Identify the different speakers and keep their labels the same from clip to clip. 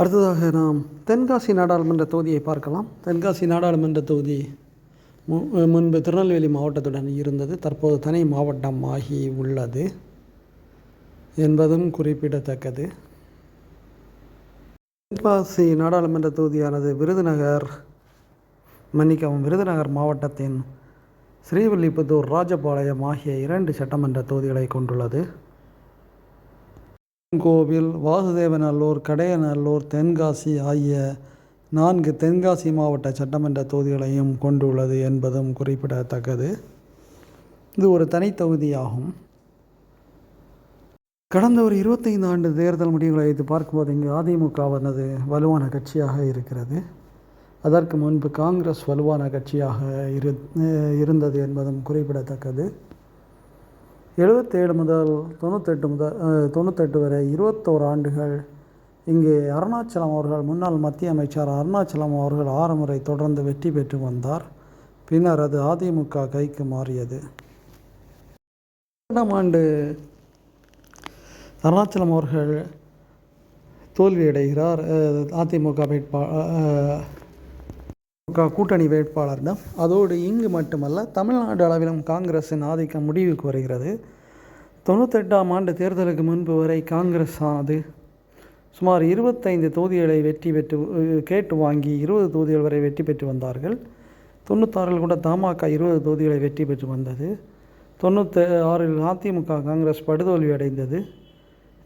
Speaker 1: அடுத்ததாக நாம் தென்காசி நாடாளுமன்ற தொகுதியை பார்க்கலாம். தென்காசி நாடாளுமன்ற தொகுதி மு முன்பு திருநெல்வேலி மாவட்டத்துடன் இருந்தது. தற்போது தனி மாவட்டம் ஆகி உள்ளது என்பதும் குறிப்பிடத்தக்கது. தென்காசி நாடாளுமன்ற தொகுதியானது விருதுநகர் மன்னிக்கவும் விருதுநகர் மாவட்டத்தின் ஸ்ரீவில்லிபுத்தூர் ராஜபாளையம் ஆகிய இரண்டு சட்டமன்ற தொகுதிகளை கொண்டுள்ளது. கோவில் வாசுதேவநல்லூர் கடையநல்லூர் தென்காசி ஆகிய நான்கு தென்காசி மாவட்ட சட்டமன்ற தொகுதிகளையும் கொண்டுள்ளது என்பதும் குறிப்பிடத்தக்கது. இது ஒரு தனித்தொகுதியாகும் கடந்த ஒரு இருபத்தைந்து ஆண்டு தேர்தல் முடிவுகளை வைத்து பார்க்கும்போது இங்கு அதிமுகவானது வலுவான கட்சியாக இருக்கிறது. அதற்கு முன்பு காங்கிரஸ் வலுவான கட்சியாக இரு இருந்தது என்பதும் குறிப்பிடத்தக்கது. எழுபத்தேழு முதல் தொண்ணூத்தெட்டு முதல் தொண்ணூத்தெட்டு வரை இருபத்தோரு ஆண்டுகள் இங்கே அருணாச்சலம் அவர்கள் முன்னாள் மத்திய அமைச்சர் அருணாச்சலம் அவர்கள் ஆறு முறை தொடர்ந்து வெற்றி பெற்று வந்தார். பின்னர் அது அதிமுக கைக்கு மாறியது. இரண்டாம் ஆண்டு அருணாச்சலம் அவர்கள் தோல்வியடைகிறார். அதிமுக வேட்பாளர் கூட்டணி வேட்பாளரிடம் அதோடு இங்கு மட்டுமல்ல தமிழ்நாடு அளவிலும் காங்கிரஸின் ஆதிக்கம் முடிவுக்கு வருகிறது. தொண்ணூத்தெட்டாம் ஆண்டு தேர்தலுக்கு முன்பு வரை காங்கிரஸ் ஆனது சுமார் இருபத்தைந்து தொகுதிகளை வெற்றி பெற்று கேட்டு வாங்கி இருபது தொகுதிகள் வரை வெற்றி பெற்று வந்தார்கள். தொண்ணூத்தாறில் கூட தமாக இருபது தொகுதிகளை வெற்றி பெற்று வந்தது. தொண்ணூற்றி ஆறில் அதிமுக காங்கிரஸ் படுதோல்வி அடைந்தது.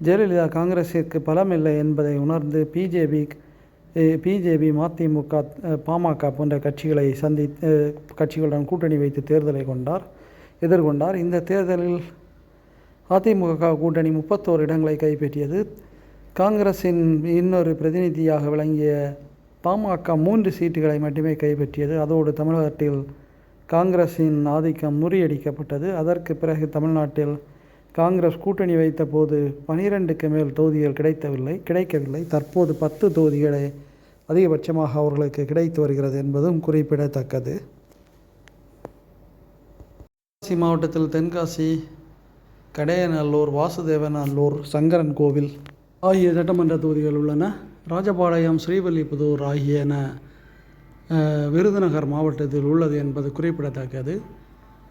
Speaker 1: ஜெயலலிதா காங்கிரஸிற்கு பலமில்லை என்பதை உணர்ந்து பிஜேபி பிஜேபி மதிமுக பாமக போன்ற கட்சிகளை சந்தி கட்சிகளுடன் கூட்டணி வைத்து தேர்தலை கொண்டார் எதிர்கொண்டார். இந்த தேர்தலில் அதிமுக கூட்டணி முப்பத்தோரு இடங்களை கைப்பற்றியது. காங்கிரஸின் இன்னொரு பிரதிநிதியாக விளங்கிய பாமக மூன்று சீட்டுகளை மட்டுமே கைப்பற்றியது. அதோடு தமிழகத்தில் காங்கிரஸின் ஆதிக்கம் முறியடிக்கப்பட்டது. அதற்கு பிறகு தமிழ்நாட்டில் காங்கிரஸ் கூட்டணி வைத்த போது பனிரெண்டுக்கு மேல் தொகுதிகள் கிடைத்தவில்லை கிடைக்கவில்லை. தற்போது பத்து தொகுதிகளே அதிகபட்சமாக அவர்களுக்கு கிடைத்து வருகிறது என்பதும் குறிப்பிடத்தக்கது. தென்காசி மாவட்டத்தில் தென்காசி கடையநல்லூர் வாசுதேவநல்லூர் சங்கரன் கோவில் ஆகிய சட்டமன்ற தொகுதிகள் உள்ளன. ராஜபாளையம் ஸ்ரீவல்லிபுதூர் ஆகியன விருதுநகர் மாவட்டத்தில் உள்ளது என்பது குறிப்பிடத்தக்கது.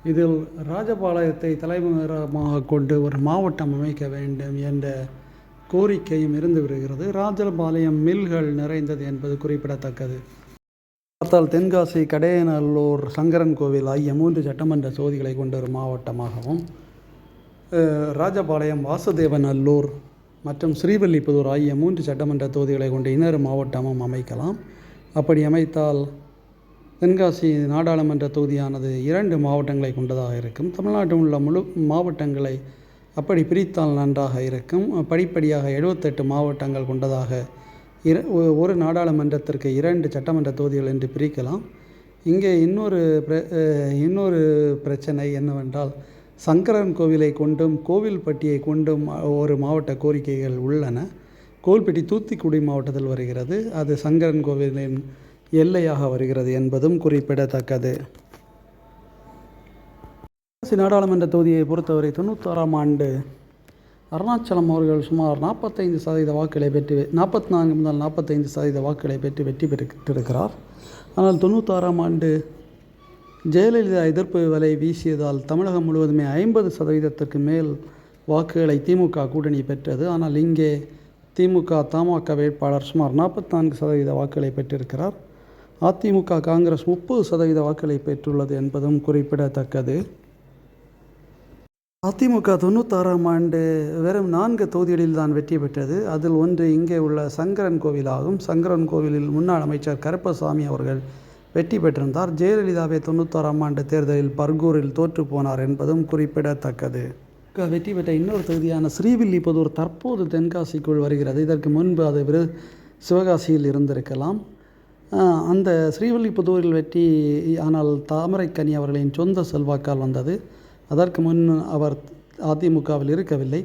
Speaker 1: இதில் ராஜபாளையத்தை தலைமையகமாக கொண்டு ஒரு மாவட்டம் அமைக்க வேண்டும் என்ற கோரிக்கையும் இருந்து வருகிறது. ராஜபாளையம் மில்கள் நிறைந்தது என்பது குறிப்பிடத்தக்கது. பார்த்தால் தென்காசி கடையநல்லூர் சங்கரன் கோவில் ஆகிய மூன்று சட்டமன்ற தொகுதிகளை கொண்ட ஒரு மாவட்டமாகவும் ராஜபாளையம் வாசுதேவநல்லூர் மற்றும் ஸ்ரீவல்லிபுதூர் ஆகிய மூன்று சட்டமன்ற தொகுதிகளை கொண்ட இன்னொரு மாவட்டமும் அமைக்கலாம். அப்படி அமைத்தால் தென்காசி நாடாளுமன்ற தொகுதியானது இரண்டு மாவட்டங்களை கொண்டதாக இருக்கும். தமிழ்நாட்டில் உள்ள முழு மாவட்டங்களை அப்படி பிரித்தால் நன்றாக இருக்கும். படிப்படியாக எழுபத்தெட்டு மாவட்டங்கள் கொண்டதாக இர ஒரு நாடாளுமன்றத்திற்கு இரண்டு சட்டமன்ற தொகுதிகள் என்று பிரிக்கலாம். இங்கே இன்னொரு பிர இன்னொரு பிரச்சனை என்னவென்றால் சங்கரன் கோவிலை கொண்டும் கோவில்பட்டியை கொண்டும் ஒரு மாவட்ட கோரிக்கைகள் உள்ளன. கோவில்பட்டி தூத்துக்குடி மாவட்டத்தில் வருகிறது. அது சங்கரன் கோவிலின் எல்லையாக வருகிறது என்பதும் குறிப்பிடத்தக்கது. நாடாளுமன்ற தொகுதியை பொறுத்தவரை தொண்ணூத்தாறாம் ஆண்டு அருணாச்சலம் அவர்கள் சுமார் நாற்பத்தைந்து சதவீத வாக்குகளை பெற்று நாற்பத்தி நான்கு முதல் நாற்பத்தைந்து சதவீத வாக்குகளை பெற்று வெற்றி பெற்றிருக்கிறார். ஆனால் தொண்ணூத்தாறாம் ஆண்டு ஜெயலலிதா எதிர்ப்பு வலை வீசியதால் தமிழகம் முழுவதுமே ஐம்பது சதவீதத்திற்கு மேல் வாக்குகளை திமுக கூட்டணி பெற்றது. ஆனால் இங்கே திமுக தமாக வேட்பாளர் சுமார் நாற்பத்தி நான்கு சதவீத வாக்குகளை பெற்றிருக்கிறார். அதிமுக காங்கிரஸ் முப்பது சதவீத வாக்குகளை பெற்றுள்ளது என்பதும் குறிப்பிடத்தக்கது. அதிமுக தொண்ணூத்தாறாம் ஆண்டு வெறும் நான்கு தொகுதிகளில் தான் வெற்றி பெற்றது. அதில் ஒன்று இங்கே உள்ள சங்கரன் கோவில் ஆகும் சங்கரன் கோவிலில் முன்னாள் அமைச்சர் கருப்பசாமி அவர்கள் வெற்றி பெற்றிருந்தார். ஜெயலலிதாவை தொண்ணூத்தாறாம் ஆண்டு தேர்தலில் பர்கூரில் தோற்று போனார் என்பதும் குறிப்பிடத்தக்கது. வெற்றி பெற்ற இன்னொரு தொகுதியான ஸ்ரீவில்லிபுதூர் தற்போது தென்காசிக்குள் வருகிறது. இதற்கு முன்பு அது விரு சிவகாசியில் இருந்திருக்கலாம். அந்த ஸ்ரீவில்லிபுதூரில் வெற்றி ஆனால் தாமரைக்கனி அவர்களின் சொந்த செல்வாக்கால் வந்தது. அதற்கு முன் அவர் அதிமுகவில் இருக்கவில்லை.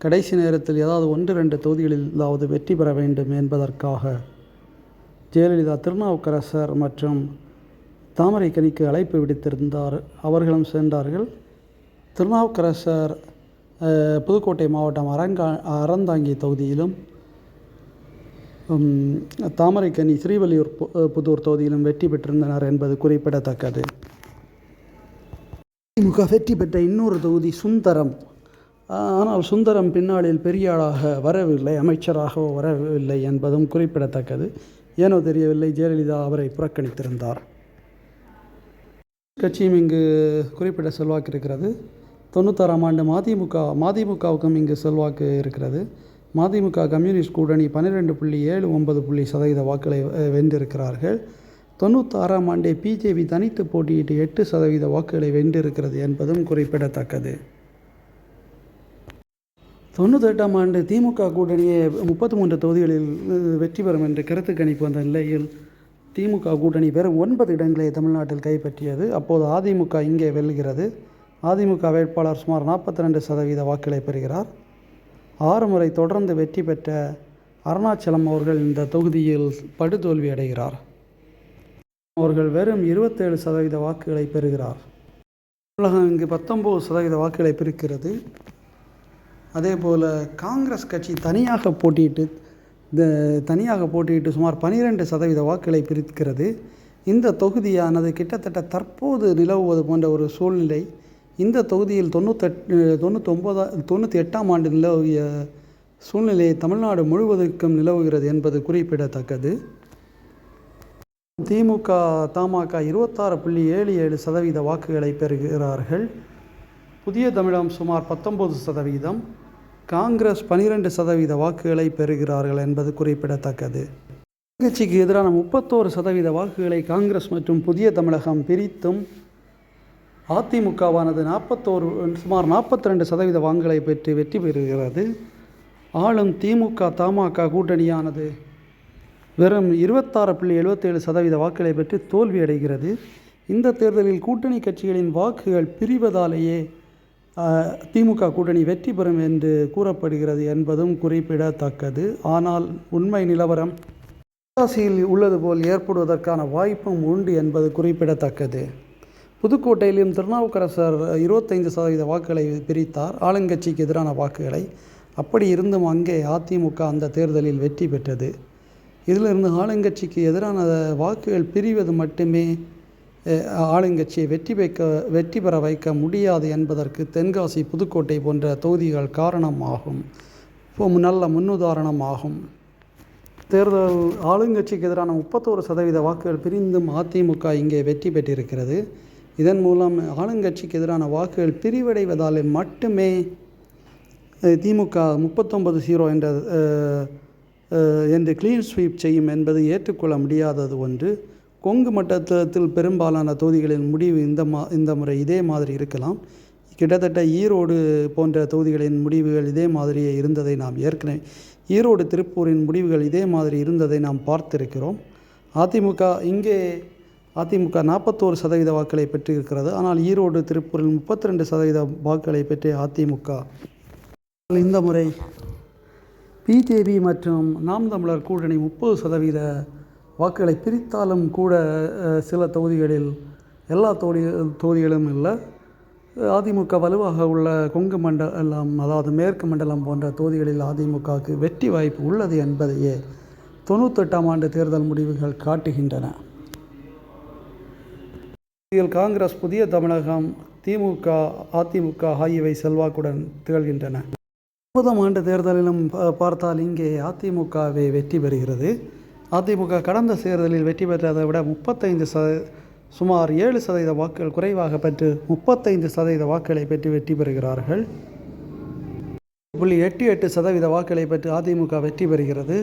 Speaker 1: கடைசி நேரத்தில் ஏதாவது ஒன்று ரெண்டு தொகுதிகளிலாவது வெற்றி பெற வேண்டும் என்பதற்காக ஜெயலலிதா திருநாவுக்கரசர் மற்றும் தாமரைக்கனிக்கு அழைப்பு விடுத்திருந்தார். அவர்களும் சென்றார்கள் திருநாவுக்கரசர் புதுக்கோட்டை மாவட்டம் அரங்கா அறந்தாங்கி தொகுதியிலும் தாமரைக்கனி ஸ்ரீவல்லியூர் பு- புதூர் தொகுதியிலும் வெற்றி பெற்றிருந்தனர் என்பது குறிப்பிடத்தக்கது. திமுக வெற்றி பெற்ற இன்னொரு தொகுதி சுந்தரம். ஆனால் சுந்தரம் பின்னாளில் பெரிய ஆளாக வரவில்லை அமைச்சராகவோ வரவில்லை என்பதும் குறிப்பிடத்தக்கது. ஏனோ தெரியவில்லை ஜெயலலிதா அவரை புறக்கணித்திருந்தார். கட்சியும் இங்கு குறிப்பிட்ட செல்வாக்கு இருக்கிறது. தொண்ணூத்தாறாம் ஆண்டு மதிமுக மதிமுகவுக்கும் இங்கு செல்வாக்கு இருக்கிறது. மதிமுக கம்யூனிஸ்ட் கூட்டணி பன்னிரெண்டு புள்ளி ஏழு ஒன்பது புள்ளி சதவீத வாக்குகளை வென்றிருக்கிறார்கள். தொண்ணூத்தாறாம் ஆண்டே பிஜேபி தனித்து போட்டியிட்டு எட்டு சதவீத வாக்குகளை வென்றிருக்கிறது என்பதும் குறிப்பிடத்தக்கது. தொண்ணூத்தெட்டாம் ஆண்டு திமுக கூட்டணியை முப்பத்தி மூன்று தொகுதிகளில் வெற்றி பெறும் என்று கருத்து கணிப்பு வந்த நிலையில் திமுக கூட்டணி பெறும் ஒன்பது இடங்களை தமிழ்நாட்டில் கைப்பற்றியது. அப்போது அதிமுக இங்கே வெல்கிறது. அதிமுக வேட்பாளர் சுமார் நாற்பத்தி ரெண்டு சதவீத வாக்குகளை பெறுகிறார். ஆறு முறை தொடர்ந்து வெற்றி பெற்ற அருணாச்சலம் அவர்கள் இந்த தொகுதியில் படுதோல்வி அடைகிறார். அவர்கள் வெறும் இருபத்தேழு சதவீத வாக்குகளை பெறுகிறார். தமிழகம் இங்கு பத்தொம்போது சதவீத வாக்குகளை பெருக்கிறது. அதே போல் காங்கிரஸ் கட்சி தனியாக போட்டியிட்டு இந்த தனியாக போட்டியிட்டு சுமார் பனிரெண்டு சதவீத வாக்குகளை பிரிக்கிறது. இந்த தொகுதியானது கிட்டத்தட்ட தற்போது நிலவுவது போன்ற ஒரு சூழ்நிலை இந்த தொகுதியில் தொண்ணூத்தெட்டு தொண்ணூத்தொம்பதா தொண்ணூற்றி எட்டாம் ஆண்டு நிலவிய சூழ்நிலை தமிழ்நாடு முழுவதற்கும் நிலவுகிறது என்பது குறிப்பிடத்தக்கது. திமுக தமாக இருபத்தாறு புள்ளி ஏழு ஏழு சதவீத வாக்குகளை பெறுகிறார்கள். புதிய தமிழகம் சுமார் பத்தொன்பது சதவீதம். காங்கிரஸ் பனிரெண்டு சதவீத வாக்குகளை பெறுகிறார்கள் என்பது குறிப்பிடத்தக்கது. கட்சிக்கு எதிரான முப்பத்தோரு சதவீத வாக்குகளை காங்கிரஸ் மற்றும் புதிய தமிழகம் பிரித்தும் அதிமுகவானது நாற்பத்தோரு சுமார் நாற்பத்தி ரெண்டு சதவீத வாங்குகளை பெற்று வெற்றி பெறுகிறது. ஆளும் திமுக தமாக கூட்டணியானது வெறும் இருபத்தாறு புள்ளி எழுபத்தேழு சதவீத வாக்குகளை பெற்று தோல்வியடைகிறது இந்த தேர்தலில் கூட்டணி கட்சிகளின் வாக்குகள் பிரிவதாலேயே திமுக கூட்டணி வெற்றி பெறும் என்று கூறப்படுகிறது என்பதும் குறிப்பிடத்தக்கது. ஆனால் உண்மை நிலவரம் தென்காசியில் உள்ளது போல் ஏற்படுவதற்கான வாய்ப்பும் உண்டு என்பது குறிப்பிடத்தக்கது. புதுக்கோட்டையிலும் திருநாவுக்கரசர் இருபத்தைந்து சதவீத வாக்குகளை பிரித்தார். ஆளுங்கட்சிக்கு எதிரான வாக்குகளை. அப்படி இருந்தும் அங்கே அதிமுக அந்த தேர்தலில் வெற்றி பெற்றது. இதிலிருந்து ஆளுங்கட்சிக்கு எதிரான வாக்குகள் பிரிவது மட்டுமே ஆளுங்கட்சியை வெற்றி வைக்க வெற்றி பெற வைக்க முடியாது என்பதற்கு தென்காசி புதுக்கோட்டை போன்ற தொகுதிகள் காரணமாகும் நல்ல முன்னுதாரணமாகும் தேர்தல் ஆளுங்கட்சிக்கு எதிரான முப்பத்தோரு சதவீத வாக்குகள் பிரிந்தும் அதிமுக இங்கே வெற்றி பெற்றிருக்கிறது. இதன் மூலம் ஆளுங்கட்சிக்கு எதிரான வாக்குகள் பிரிவடைவதால் மட்டுமே திமுக முப்பத்தொன்பது ஜீரோ என்ற என்று கிளீன் ஸ்வீப் செய்யும் என்பது ஏற்றுக்கொள்ள முடியாதது ஒன்று. கொங்கு மட்டத்தில் பெரும்பாலான தொகுதிகளின் முடிவு இந்த மா இந்த முறை இதே மாதிரி இருக்கலாம். கிட்டத்தட்ட ஈரோடு போன்ற தொகுதிகளின் முடிவுகள் இதே மாதிரியே இருந்ததை நாம் ஏற்கனவே ஈரோடு திருப்பூரின் முடிவுகள் இதே மாதிரி இருந்ததை நாம் பார்த்திருக்கிறோம். அதிமுக இங்கே அதிமுக நாற்பத்தோரு சதவீத வாக்குகளை பெற்றிருக்கிறது. ஆனால் ஈரோடு திருப்பூரில் முப்பத்தி ரெண்டு சதவீத வாக்குகளை பெற்ற அதிமுக. இந்த முறை பிஜேபி மற்றும் நாம் தமிழர் கூட்டணி முப்பது சதவீத வாக்குகளை பிரித்தாலும் கூட சில தொகுதிகளில் எல்லா தொகுதி தொகுதிகளும் இல்லை. அதிமுக வலுவாக உள்ள கொங்கு மண்டலம் அதாவது மேற்கு மண்டலம் போன்ற தொகுதிகளில் அதிமுகவுக்கு வெற்றி வாய்ப்பு உள்ளது என்பதையே தொண்ணூத்தெட்டாம் ஆண்டு தேர்தல் முடிவுகள் காட்டுகின்றன. இதில் காங்கிரஸ் புதிய தமிழகம் திமுக அதிமுக ஆகியவை செல்வாக்குடன் திகழ்கின்றன. முப்பதாம் ஆண்டு தேர்தலிலும் பார்த்தால் இங்கே அதிமுகவே வெற்றி பெறுகிறது. அதிமுக கடந்த தேர்தலில் வெற்றி பெற்றதை விட முப்பத்தைந்து சத சுமார் ஏழு சதவீத வாக்குகள் குறைவாக பெற்று முப்பத்தைந்து சதவீத வாக்குகளை பெற்று வெற்றி பெறுகிறார்கள். புள்ளி எட்டு எட்டு சதவீத வாக்குகளை பெற்று அதிமுக வெற்றி பெறுகிறது.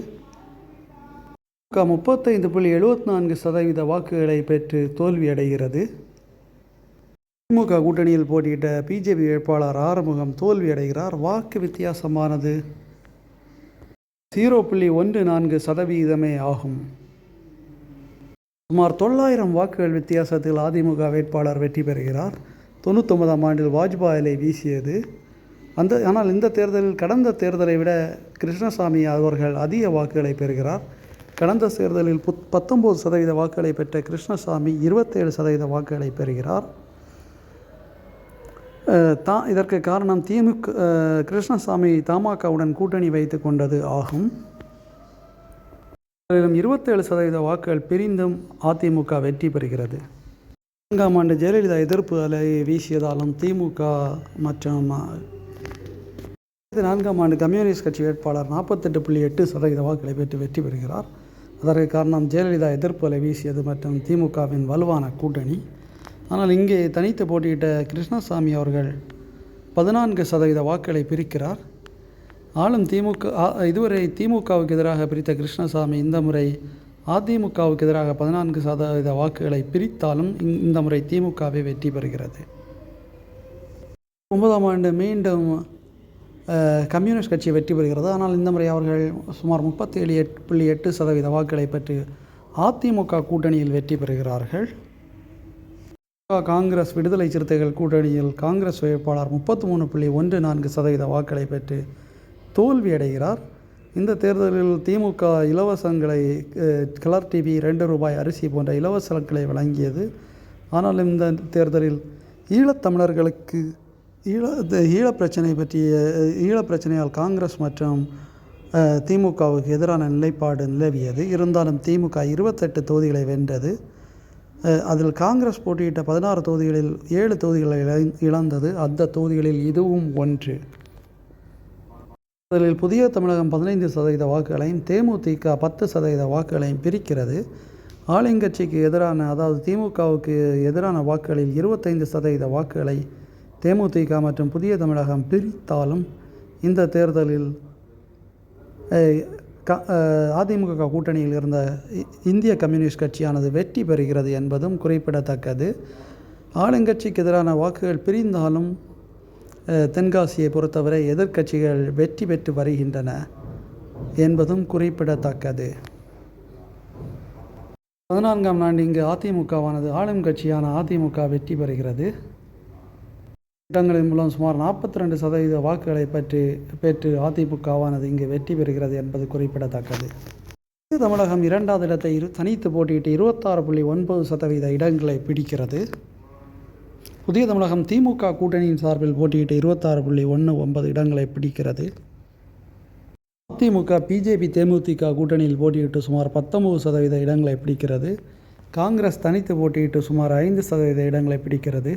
Speaker 1: க முப்பத்தைந்து புள்ளி எழுபத்தி நான்கு சதவீத வாக்குகளை பெற்று தோல்வியடைகிறது. திமுக கூட்டணியில் போட்டியிட்ட பிஜேபி வேட்பாளர் ஆறுமுகம் தோல்வியடைகிறார். வாக்கு வித்தியாசமானது ஜீரோ புள்ளி ஒன்று நான்கு சதவீதமே ஆகும். சுமார் தொள்ளாயிரம் வாக்குகள் வித்தியாசத்தில் அதிமுக வேட்பாளர் வெற்றி பெறுகிறார். தொண்ணூத்தொன்பதாம் ஆண்டில் வாஜ்பாயிலை வீசியது. அந்த ஆனால் இந்த தேர்தலில் கடந்த தேர்தலை விட கிருஷ்ணசாமி அவர்கள் அதிக வாக்குகளை பெறுகிறார். கடந்த தேர்தலில் புத் பத்தொம்போது சதவீத வாக்குகளை பெற்ற கிருஷ்ணசாமி இருபத்தேழு சதவீத வாக்குகளை பெறுகிறார். தா இதற்கு காரணம் திமுக கிருஷ்ணசாமி தமாகவுடன் கூட்டணி வைத்து கொண்டது ஆகும். இருபத்தேழு சதவீத வாக்குகள் பிரிந்தும் அதிமுக வெற்றி பெறுகிறது. நான்காம் ஆண்டு ஜெயலலிதா எதிர்ப்பு அலை வீசியதாலும் திமுக மற்றும் நான்காம் ஆண்டு கம்யூனிஸ்ட் கட்சி வேட்பாளர் நாற்பத்தெட்டு புள்ளி எட்டு சதவீத வாக்குகளை பெற்று வெற்றி பெறுகிறார். அதற்கு காரணம் ஜெயலலிதா எதிர்ப்பு அலை வீசியது மற்றும் திமுகவின் வலுவான கூட்டணி. ஆனால் இங்கே தனித்து போட்டியிட்ட கிருஷ்ணசாமி அவர்கள் பதினான்கு சதவீத வாக்குகளை பிரிக்கிறார். ஆளும் திமுக ஆ- இதுவரை திமுகவுக்கு எதிராக பிரித்த கிருஷ்ணசாமி இந்த முறை அதிமுகவுக்கு எதிராக பதினான்கு சதவீத வாக்குகளை பிரித்தாலும் இந்- இந்த முறை திமுகவே வெற்றி பெறுகிறது. ஒன்பதாம் ஆண்டு மீண்டும் கம்யூனிஸ்ட் கட்சி வெற்றி பெறுகிறது. ஆனால் இந்த முறை அவர்கள் சுமார் முப்பத்தேழு எட் புள்ளி எட்டு சதவீத வாக்குகளை பெற்று அதிமுக கூட்டணியில் வெற்றி பெறுகிறார்கள். காங்கிரஸ் விடுதலை சிறுத்தைகள் கூட்டணியில் காங்கிரஸ் வேட்பாளர் முப்பத்தி மூணு புள்ளி ஒன்று நான்கு சதவீத வாக்களை பெற்று தோல்வியடைகிறார். இந்த தேர்தலில் திமுக இலவசங்களை கலர் டிவி ரெண்டு ரூபாய் அரிசி போன்ற இலவசங்களை வழங்கியது. ஆனால் இந்த தேர்தலில் ஈழத்தமிழர்களுக்கு ஈழ இந்த பிரச்சனை பற்றிய ஈழப்பிரச்சனையால் பிரச்சனையால் காங்கிரஸ் மற்றும் திமுகவுக்கு எதிரான நிலைப்பாடு நிலவியது. இருந்தாலும் திமுக இருபத்தெட்டு தொகுதிகளை வென்றது. அதில் காங்கிரஸ் போட்டியிட்ட பதினாறு தொகுதிகளில் ஏழு தொகுதிகளை இழந்தது. அந்த தொகுதிகளில் இதுவும் ஒன்று. அதில் புதிய தமிழகம் பதினைந்து சதவீத வாக்குகளையும் தேமுதிக பத்து சதவீத வாக்குகளையும் பிரிக்கிறது. ஆளுங்கட்சிக்கு எதிரான அதாவது திமுகவுக்கு எதிரான வாக்குகளில் இருபத்தைந்து சதவீத வாக்குகளை தேமுதிக மற்றும் புதிய தமிழகம் பிரித்தாலும் இந்த தேர்தலில் க- அதிமுக கூட்டணியில் இருந்த இ- இந்திய கம்யூனிஸ்ட் கட்சியானது வெற்றி பெறுகிறது என்பதும் குறிப்பிடத்தக்கது. ஆளுங்கட்சிக்கு எதிரான வாக்குகள் பிரிந்தாலும் தென்காசியை பொறுத்தவரை எதிர்க்கட்சிகள் வெற்றி பெற்று வருகின்றன என்பதும் குறிப்பிடத்தக்கது. பதினான்காம் ஆண்டு இங்கு அதிமுகவானது ஆளும் கட்சியான அதிமுக வெற்றி பெறுகிறது. இடங்களின் மூலம் சுமார் நாற்பத்தி ரெண்டு சதவீத வாக்குகளை பெற்று பெற்று அதிமுகவானது இங்கு வெற்றி பெறுகிறது என்பது குறிப்பிடத்தக்கது. புதிய தமிழகம் இரண்டாவது இடத்தை இரு தனித்து போட்டியிட்டு இருபத்தாறு புள்ளி ஒன்பது சதவீத இடங்களை பிடிக்கிறது. புதிய தமிழகம் திமுக கூட்டணியின் சார்பில் போட்டியிட்டு இருபத்தாறு புள்ளி ஒன்று ஒன்பது இடங்களை பிடிக்கிறது. அதிமுக பிஜேபி தேமுதிக கூட்டணியில் போட்டியிட்டு சுமார் பத்தொன்பது சதவீத இடங்களை பிடிக்கிறது. காங்கிரஸ் தனித்து போட்டியிட்டு சுமார் ஐந்து சதவீத இடங்களை பிடிக்கிறது.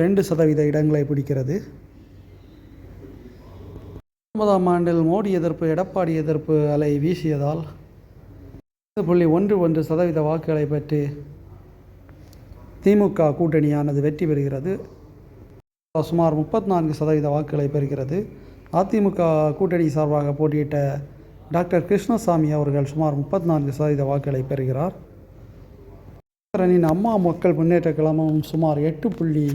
Speaker 1: ரெண்டு சதவீத இடங்களை பிடிக்கிறது. ஒன்பதாம் ஆண்டில் மோடி எதிர்ப்பு எடப்பாடி எதிர்ப்பு அலை வீசியதால் புள்ளி ஒன்று ஒன்று சதவீத வாக்குகளை பெற்று திமுக கூட்டணியானது வெற்றி பெறுகிறது. சுமார் முப்பத்தி நான்கு சதவீத வாக்குகளை பெறுகிறது. அதிமுக கூட்டணி சார்பாக போட்டியிட்ட டாக்டர் கிருஷ்ணசாமி அவர்கள் சுமார் முப்பத்தி நான்கு சதவீத வாக்குகளை பெறுகிறார். அணியின் அம்மா மக்கள் முன்னேற்ற கழகமும் சுமார் எட்டு புள்ளி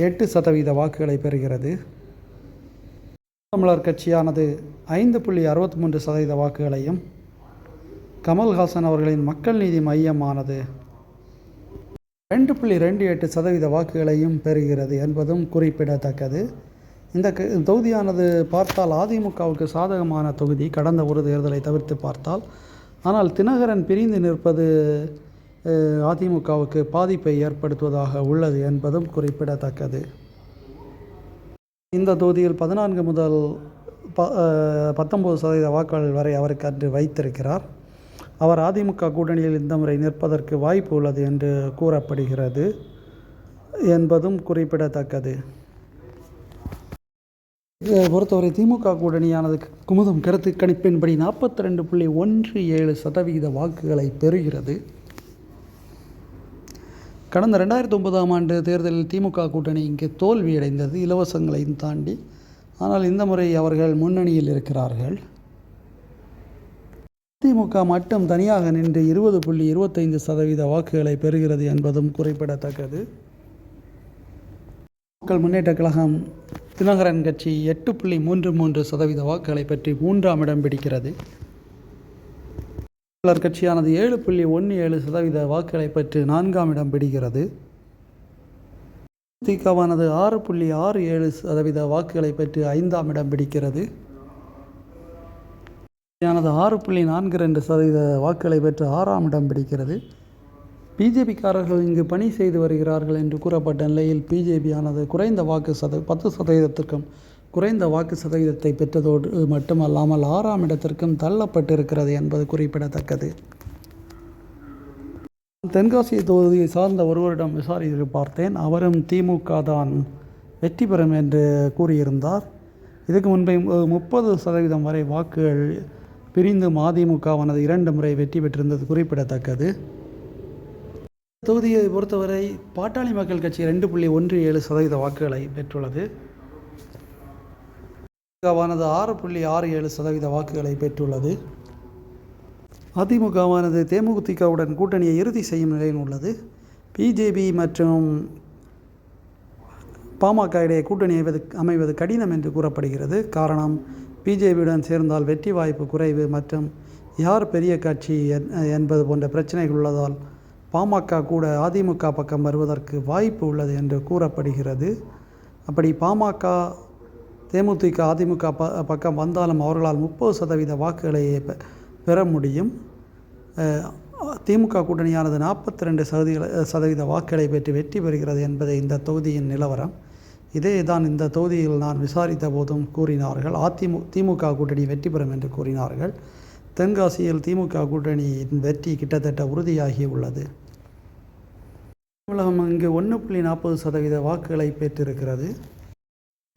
Speaker 1: எட்டு சதவீத வாக்குகளை பெறுகிறது. தமிழர் கட்சியானது ஐந்து புள்ளி அறுபத்தி மூன்று சதவீத வாக்குகளையும் கமல்ஹாசன் அவர்களின் மக்கள் நீதி மையமானது ரெண்டு புள்ளி ரெண்டு எட்டு சதவீத வாக்குகளையும் பெறுகிறது என்பதும் குறிப்பிடத்தக்கது. இந்த தொகுதியானது பார்த்தால் அதிமுகவுக்கு சாதகமான தொகுதி. கடந்த ஒரு தேர்தலை தவிர்த்து பார்த்தால் ஆனால் தினகரன் பிரிந்து நிற்பது அதிமுகவுக்கு பாதிப்பை ஏற்படுத்துவதாக உள்ளது என்பதும் குறிப்பிடத்தக்கது. இந்த தொகுதியில் பதினான்கு முதல் ப பத்தொம்பது சதவீத வாக்குகள் வரை அவருக்கு அன்று வைத்திருக்கிறார். அவர் அதிமுக கூட்டணியில் இந்த முறை நிற்பதற்கு வாய்ப்பு உள்ளது என்று கூறப்படுகிறது என்பதும் குறிப்பிடத்தக்கது. இதை பொறுத்தவரை திமுக கூட்டணியானது குமுதம் கருத்து கணிப்பின்படி நாற்பத்தி ரெண்டு புள்ளி ஒன்று ஏழு சதவீத வாக்குகளை பெறுகிறது. கடந்த ரெண்டாயிரத்தி ஒன்பதாம் ஆண்டு தேர்தலில் திமுக கூட்டணி இங்கே தோல்வியடைந்தது. இலவசங்களையும் தாண்டி. ஆனால் இந்த முறை அவர்கள் முன்னணியில் இருக்கிறார்கள். திமுக மட்டும் தனியாக நின்று இருபது புள்ளி இருபத்தைந்து சதவீத வாக்குகளை பெறுகிறது என்பதும் குறிப்பிடத்தக்கது. மக்கள் முன்னேற்ற கழகம் தினகரன் கட்சி எட்டு புள்ளி மூன்று மூன்று சதவீத வாக்குகளை பற்றி மூன்றாம் இடம் பிடிக்கிறது. தமிழர் கட்சியானது ஏழு புள்ளி ஒன்று ஏழு சதவீத வாக்குகளை பெற்று நான்காம் இடம் பிடிக்கிறது. திமுகவானது ஆறு புள்ளி ஆறு ஏழு சதவீத வாக்குகளை பெற்று ஐந்தாம் இடம் பிடிக்கிறது. ஆனது ஆறு புள்ளி நான்கு ரெண்டு சதவீத வாக்குகளை பெற்று ஆறாம் இடம் பிடிக்கிறது. பிஜேபிக்காரர்கள் இங்கு பணி செய்து வருகிறார்கள் என்று கூறப்பட்ட நிலையில் பிஜேபியானது குறைந்த வாக்கு சத பத்து சதவீதத்திற்கும் குறைந்த வாக்கு சதவீதத்தை பெற்றதோடு மட்டுமல்லாமல் ஆறாம் இடத்திற்கும் தள்ளப்பட்டிருக்கிறது என்பது குறிப்பிடத்தக்கது. தென்காசி தொகுதியை சார்ந்த ஒருவரிடம் விசாரித்து பார்த்தேன். அவரும் திமுக தான் வெற்றி பெறும் என்று கூறியிருந்தார். இதுக்கு முன்பே முப்பது சதவீதம் வரை வாக்குகள் பிரிந்து மதிமுகவானது இரண்டு முறை வெற்றி பெற்றிருந்தது குறிப்பிடத்தக்கது. தொகுதியை பொறுத்தவரை பாட்டாளி மக்கள் கட்சி ரெண்டு புள்ளி ஒன்று ஏழு சதவீத வாக்குகளை பெற்றுள்ளது. திமுகவானது ஆறு புள்ளி ஆறு ஏழு சதவீத வாக்குகளை பெற்றுள்ளது. அதிமுகவானது தேமுதிகவுடன் கூட்டணியை இறுதி செய்யும் நிலையில் உள்ளது. பிஜேபி மற்றும் பாமக இடையே கூட்டணி அமைவது அமைவது கடினம் என்று கூறப்படுகிறது. காரணம் பிஜேபியுடன் சேர்ந்தால் வெற்றி வாய்ப்பு குறைவு மற்றும் யார் பெரிய கட்சி என்- என்பது போன்ற பிரச்சனைகள் உள்ளதால் பாமக கூட அதிமுக பக்கம் வருவதற்கு வாய்ப்பு உள்ளது என்று கூறப்படுகிறது. அப்படி பாமக தேமுதிக அதிமுக ப பக்கம் வந்தாலும் அவர்களால் முப்பது சதவீத வாக்குகளை பெ- பெற முடியும். திமுக கூட்டணியானது நாற்பத்தி ரெண்டு சதவீத சதவீத வாக்குகளை பெற்று வெற்றி பெறுகிறது என்பதே இந்த தொகுதியின் நிலவரம். இதே தான் இந்த தொகுதியில் நான் விசாரித்த போதும் கூறினார்கள். அதிமு திமுக கூட்டணி வெற்றி பெறும் என்று கூறினார்கள். தென்காசியில் திமுக கூட்டணியின் வெற்றி கிட்டத்தட்ட உறுதியாகி உள்ளது. தமிழகம் இங்கு ஒன்று புள்ளி நாற்பது சதவீத வாக்குகளை பெற்றிருக்கிறது.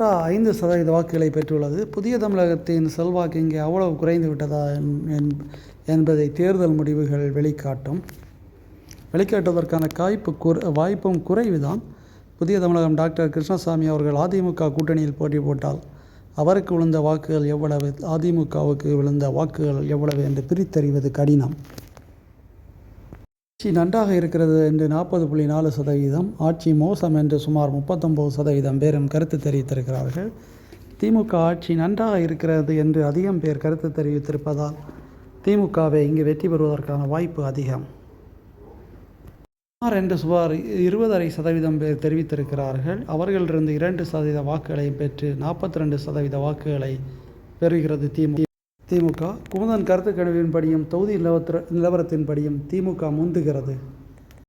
Speaker 1: ஐந்து சதவீத வாக்குகளை பெற்றுள்ளது. புதிய தமிழகத்தின் செல்வாக்கு இங்கே அவ்வளவு குறைந்து விட்டதா என்- என்பதை தேர்தல் முடிவுகள் வெளிக்காட்டும். வெளிக்காட்டுவதற்கான காய்ப்பு குற வாய்ப்பும் குறைவுதான். புதிய தமிழகம் டாக்டர் கிருஷ்ணசாமி அவர்கள் அதிமுக கூட்டணியில் போட்டி போட்டால் அவருக்கு விழுந்த வாக்குகள் எவ்வளவு அதிமுகவுக்கு விழுந்த வாக்குகள் எவ்வளவு என்று பிரித்தறிவது கடினம். ஆட்சி நன்றாக இருக்கிறது என்று நாற்பது புள்ளி நாலு சதவீதம் ஆட்சி மோசம் என்று சுமார் முப்பத்தொம்பது சதவீதம் பேரும் கருத்து தெரிவித்திருக்கிறார்கள். திமுக ஆட்சி நன்றாக இருக்கிறது என்று அதிகம் பேர் கருத்து தெரிவித்திருப்பதால் திமுகவை இங்கு வெற்றி பெறுவதற்கான வாய்ப்பு அதிகம். சுமார் என்று சுமார் இருபதரை சதவீதம் பேர் தெரிவித்திருக்கிறார்கள். அவர்களிலிருந்து இரண்டு சதவீத வாக்குகளை பெற்று நாற்பத்தி ரெண்டு சதவீத வாக்குகளை பெறுகிறது திமுக. திமுக குமுதன் கருத்து கணிவின்படியும் தொகுதி நிலவர நிலவரத்தின்படியும் திமுக முந்துகிறது.